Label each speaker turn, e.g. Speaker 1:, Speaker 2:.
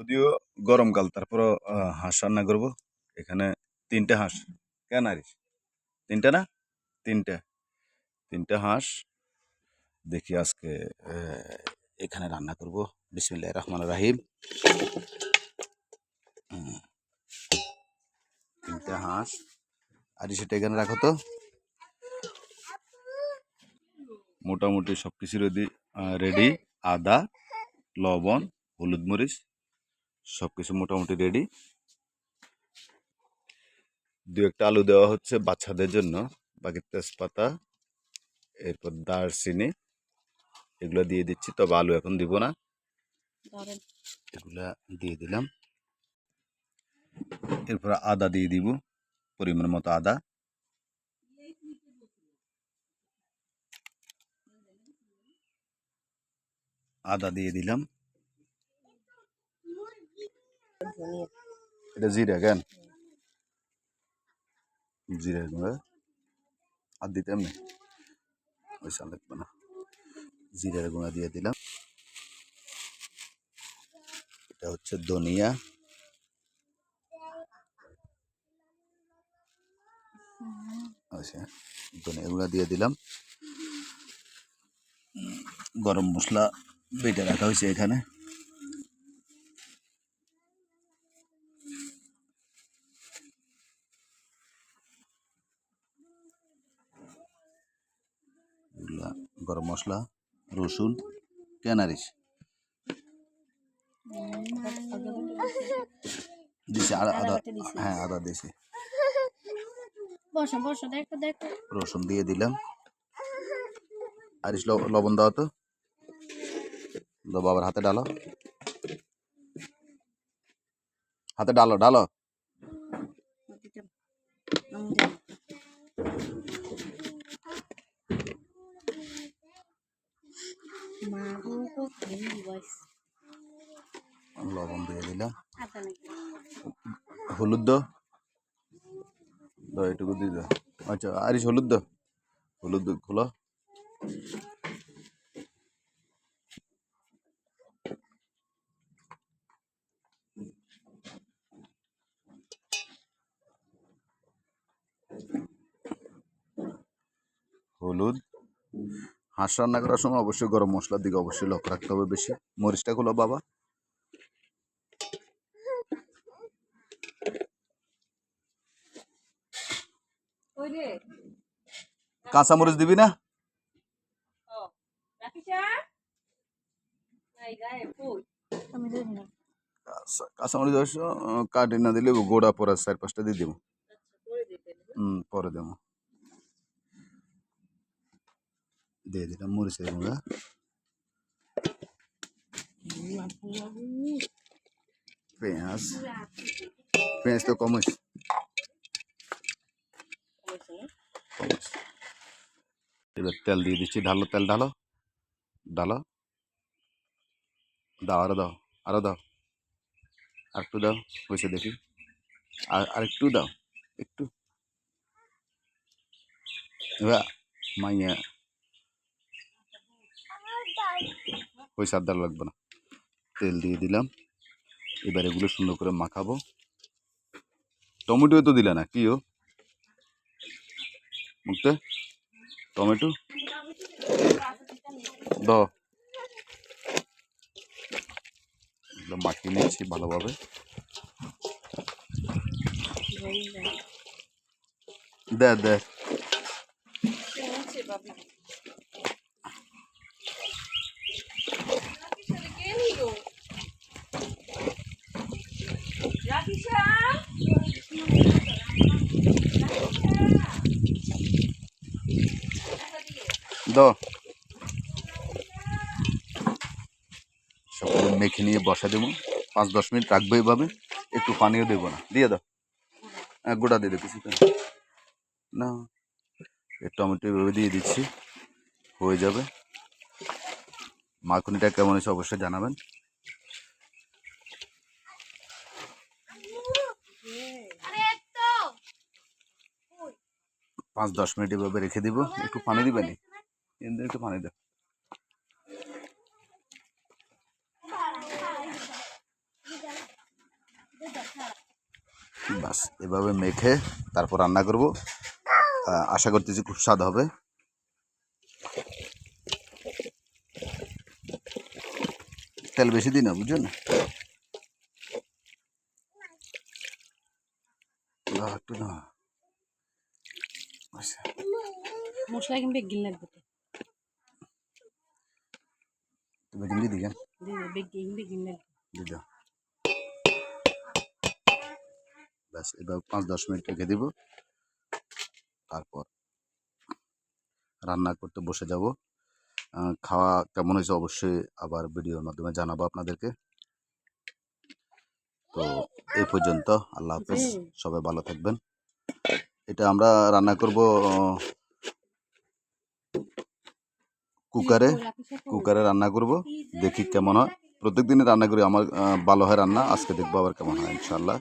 Speaker 1: যদিও গরমকাল তারপরও হাঁস রান্না করব। এখানে তিনটে হাঁস কেন আরিস তিনটে না? তিনটে। তিনটে হাঁস। দেখি আজকে এখানে রান্না করব। বিসমিল্লাহ রহমান রাহিম। তিনটে হাঁস। আর সেটা এখানে রাখো তো। মোটামুটি সব কিছু রেডি রেডি আদা, লবণ, হলুদ মরিচ সব কিছু মোটামুটি রেডি দু একটা আলু দেওয়া হচ্ছে বাচ্চাদের জন্য বাকি তেজপাতা এরপর দারচিনি এগুলো দিয়ে দিচ্ছি। তবে আলু এখন দিব না। এগুলা দিয়ে দিলাম। এরপর আদা দিয়ে দিব পরিমাণ মতো আদা। আদা দিয়ে দিলাম। এটা জিরা কেন? জিরা আর দিতে এমনি? ওই সাল লাগবে না। জিরার গুঁড়া দিয়ে দিলাম। এটা হচ্ছে ধনিয়া। আচ্ছা গুঁড়া দিয়ে দিলাম। গরম মশলা বেটে রাখা হয়েছে এখানে এগুলা গরম মশলা রসুন কেনারিস দিছে আদা হ্যাঁ আদা দিছে। রসুন দিয়ে দিলাম। আরিস লব- লবণ দাও তো। বাবার হাতে ডালো। হাতে ডালো ডালো
Speaker 2: মা গো কত বয়স
Speaker 1: লবণ দিয়ে দিলাম
Speaker 2: আদা নাকি
Speaker 1: হলুদ দাও। এটুকু দিয়ে দাও। আচ্ছা আরিস হলুদ দাও। হলুদ খোলো হলুদ। হাঁস রান্না করার সময় অবশ্যই গরম মশলার দিকে অবশ্যই লক্ষ্য রাখতে হবে বেশি। মরিচটা খোলো, বাবা।
Speaker 3: ওই রে
Speaker 1: কাঁচা মরিচ দিবি না
Speaker 3: ও রাখিসা নাই গায়ে কই
Speaker 2: আমি জানি না
Speaker 1: কাঁচা- কাঁচামরিচ অবশ্য আহ, কাটে না দিলে গোড়া পরা চার পাঁচটা দিয়ে দেবো
Speaker 3: আচ্ছা করে দিতে
Speaker 1: হুম পরে দেবো দিয়ে দিলাম মরিচের গুঁড়া পেঁয়াজ পেঁয়াজ তো কম হয়েছে
Speaker 3: কমেছে না
Speaker 1: কম হয়েছে। এবার তেল দিয়ে দিচ্ছি। ঢালো, তেল ঢালো। ঢালো। দাও, আরও দাও আরও দাও। আর একটু দাও হয়েছে দেখি। আর আর একটু দাও, একটু। এবার মাইয়া হয়েছে আর দেওয়া লাগবে না। তেল দিয়ে দিলাম। এবার এগুলো সুন্দর করে মাখাবো। টমেটো তো দিলে না, কি ও টমেটো। এগুলো মাখিয়ে নিচ্ছি ভালোভাবে। দে দে। দাও। সবগুলো মেখে নিয়ে বসা দেবো। পাঁচ দশ মিনিট রাখব এভাবে। একটু পানিও দেবো না। দিয়ে দাও। হ্যাঁ গোটা দিয়ে দেবো না টমেটো এভাবে দিয়ে দিচ্ছি। হয়ে যাবে। মাখনিটা কেমন হয়েছে অবশ্যই জানাবেন। পাঁচ দশ মিনিট এভাবে রেখে দিব। একটু পানি দিবেন এদের একটু পানি দাও। বাস, এভাবে মেখে তারপর রান্না করব। আশা করতেছি খুব স্বাদ হবে। তেল বেশি দিন না বুঝছেন একটু না আচ্ছা।
Speaker 2: মশলা কিনবে গিল লাগবে দিয়ে
Speaker 1: দিদা ব্যাস এবার পাঁচ দশ মিনিট রেখে দিব। তারপর রান্না করতে বসে যাব। খাওয়া কেমন হয়েছে অবশ্যই আবার ভিডিওর মাধ্যমে জানাব আপনাদেরকে। তো এই পর্যন্ত আল্লাহ হাফেজ। সবাই ভালো থাকবেন। এটা আমরা রান্না করব কুকারে কুকারে রান্না করব, দেখি কেমন হয়। প্রত্যেক দিনই রান্না করি, আমার ভালো হয় রান্না, আজকে দেখব আবার কেমন হয় ইনশাল্লাহ